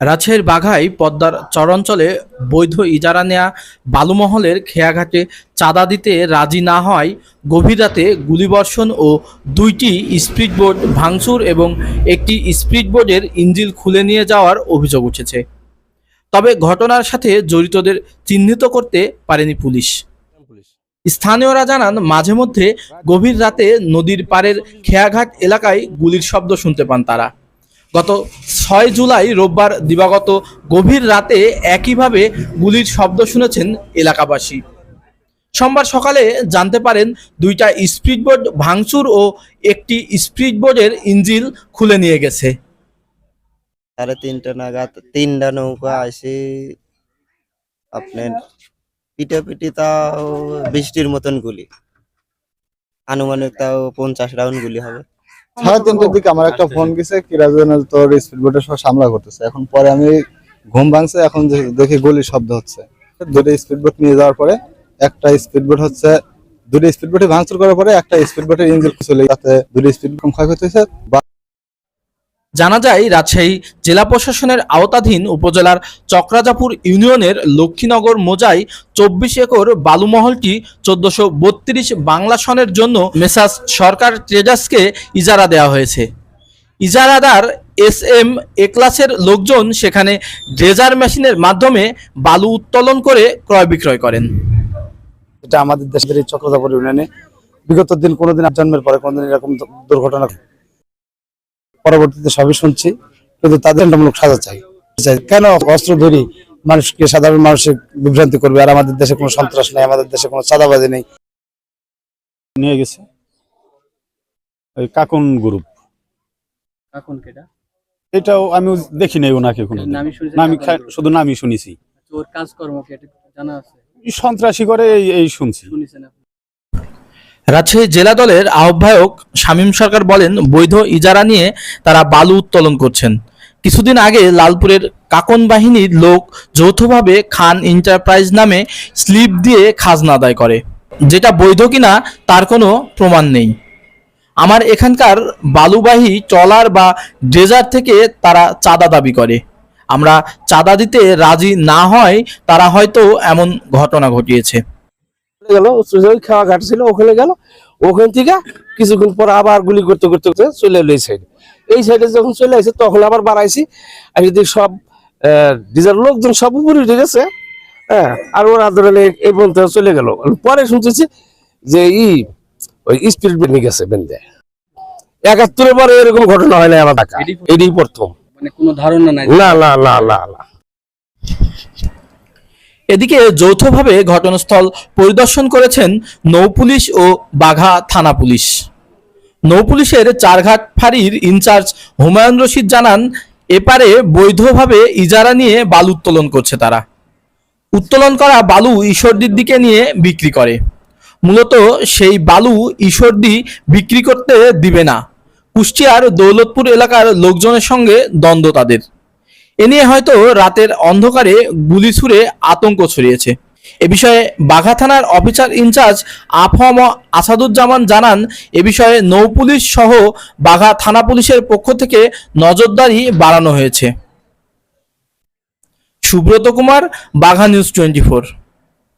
রাজশাহীর বাঘায় পদ্মার চরাঞ্চলে বৈধ ইজারা নেয়া বালুমহলের খেয়াঘাটে চাঁদা দিতে রাজি না হয়। গভীর রাতে গুলিবর্ষণ ও দুইটি স্পিডবোট ভাঙচুর এবং একটি স্পিডবোটের ইঞ্জিল খুলে নিয়ে যাওয়ার অভিযোগ উঠেছে। তবে ঘটনার সাথে জড়িতদের চিহ্নিত করতে পারেনি পুলিশ। স্থানীয়রা জানান, মাঝে মধ্যে গভীর রাতে নদীর পাড়ের খেয়াঘাট এলাকায় গুলির শব্দ শুনতে পান তারা। গত ছয় জুলাই রোববার দিবাগত গভীর রাতে একইভাবে গুলির শব্দ শুনেছেন এলাকাবাসী। সোমবার সকালে জানতে পারেন, দুইটা স্পিডবোট ভাঙচুর ও একটি স্পিডবোটের ইঞ্জিল খুলে নিয়ে গেছে। সাড়ে তিনটা নাগাদ তিনটা নৌকা আসে। আপনার পিটাপিটি তাও বৃষ্টির মতন গুলি। আনুমানিক তাও পঞ্চাশ রাউন্ড গুলি হবে। সাড়ে তিনটার দিকে আমার একটা ফোন গেছে কিরাজনের তোর স্পিড বোটের সব সামলা করতেছে। এখন পরে আমি ঘুম ভাঙছে এখন দেখি গুলির শব্দ হচ্ছে। দুটো স্পিড বোট নিয়ে যাওয়ার পরে একটা স্পিড বোট হচ্ছে দুটো স্পিড বোটে ভাঙচুর করার পরে একটা স্পিড বোটের ইঞ্জিন চলে যাতে দুটো স্পিড কম ক্ষয়ক্ষতি হয়েছে জানা যায়, রাজশাহী জেলা প্রশাসনের আওতাধীন উপজেলার চক্রাজাপুর ইউনিয়নের লক্ষ্মীনগর মোজাই চব্বিশ একর বালুমহলটি চোদ্দশো বত্রিশ বাংলা সনের জন্য মেসাস সরকার ট্রেডার্সকে ইজারা দেওয়া হয়েছে। ইজারাদার এস এম এক্লাসের লোকজন সেখানে ড্রেজার মেশিনের মাধ্যমে বালু উত্তোলন করে ক্রয় বিক্রয় করেন। এটা আমাদের দেশের এই চক্রধাপুর ইউনিয়নে বিগত দিন কোনোদিন জন্মের পরে কোনোদিন এরকম দুর্ঘটনা পরবর্তীতে সবই শুনছি কিন্তু তাদের দণ্ডমূলক সাজা চাই। চাই। কেন অস্ত্র ধরি? মানুষকে সাধারণ মানুষের বিভ্রান্তি করবে আর আমাদের দেশে কোনো সন্ত্রাস নেই আমাদের দেশে কোনো চাঁদাবাজি নেই। নিয়ে গেছে ওই কাকুন গ্রুপ। এখন কেটা? এটাও আমি দেখি নাই ওনাকে কোনো নামই নামি কাকুন শুধু নামই শুনেছি। ওর কাজকর্ম কি জানা আছে? সন্ত্রাসী করে এই এই শুনছি। শুনেছেন আপনি? রাজশাহী জেলা দলের আহ্বায়ক শামীম সরকার বলেন, বৈধ ইজারা নিয়ে তারা বালু উত্তোলন করছেন। কিছুদিন আগে লালপুরের কাকন বাহিনীর লোক যৌথভাবে খান এন্টারপ্রাইজ নামে স্লিপ দিয়ে খাজনা আদায় করে। যেটা বৈধ কিনা তার কোনো প্রমাণ নেই। আমার এখানকার বালুবাহী ট্রলার বা ড্রেজার থেকে তারা চাঁদা দাবি করে। আমরা চাঁদা দিতে রাজি না হয়, তারা হয়তো এমন ঘটনা ঘটিয়েছে। গেল ওই খাওয়া ঘাট ছিল ওখানে গেল ওখান থেকে কিছুক্ষণ পর আবার গুলি করতে করতে করতে চলে এলো এই সাইডে এই সাইডে যখন চলে আসে তখন আবার বাড়াইছি। আর যদি সব ডিজার লোকজন সব উপরে উঠে গেছে হ্যাঁ আর ওরা ধরে এই পর্যন্ত চলে গেল। পরে শুনতেছি যে ই ওই স্পিরিট বেরিয়ে গেছে বেঁধে একাত্তরের পরে এরকম ঘটনা হয় না আমার এটাই- এটাই প্রথম। মানে কোনো ধারণা নাই? না না না না না। এদিকে যৌথভাবে ঘটনাস্থল পরিদর্শন করেছেন নৌপুলিশ ও বাঘা থানা পুলিশ। নৌপুলিশের চারঘাট ফাঁড়ির ইনচার্জ হুমায়ুন রশিদ জানান, এপারে বৈধভাবে ইজারা নিয়ে বালু উত্তোলন করছে তারা। উত্তোলন করা বালু ঈশ্বরদীর দিকে নিয়ে বিক্রি করে। মূলত সেই বালু ঈশ্বরদী বিক্রি করতে দিবে না। কুষ্টিয়ার দৌলতপুর এলাকার লোকজনের সঙ্গে দ্বন্দ্ব তাদের। এ নিয়ে হয়তো রাতের অন্ধকারে গুলি ছুড়ে আতঙ্ক ছড়িয়েছে। এ বিষয়ে বাঘা থানার অফিসার ইনচার্জ আফম আসাদুজ্জামান জানান, এ বিষয়ে নৌপুলিশ সহ বাঘা থানা পুলিশের পক্ষ থেকে নজরদারি বাড়ানো হয়েছে। Subrata Kumar, Bagha news twenty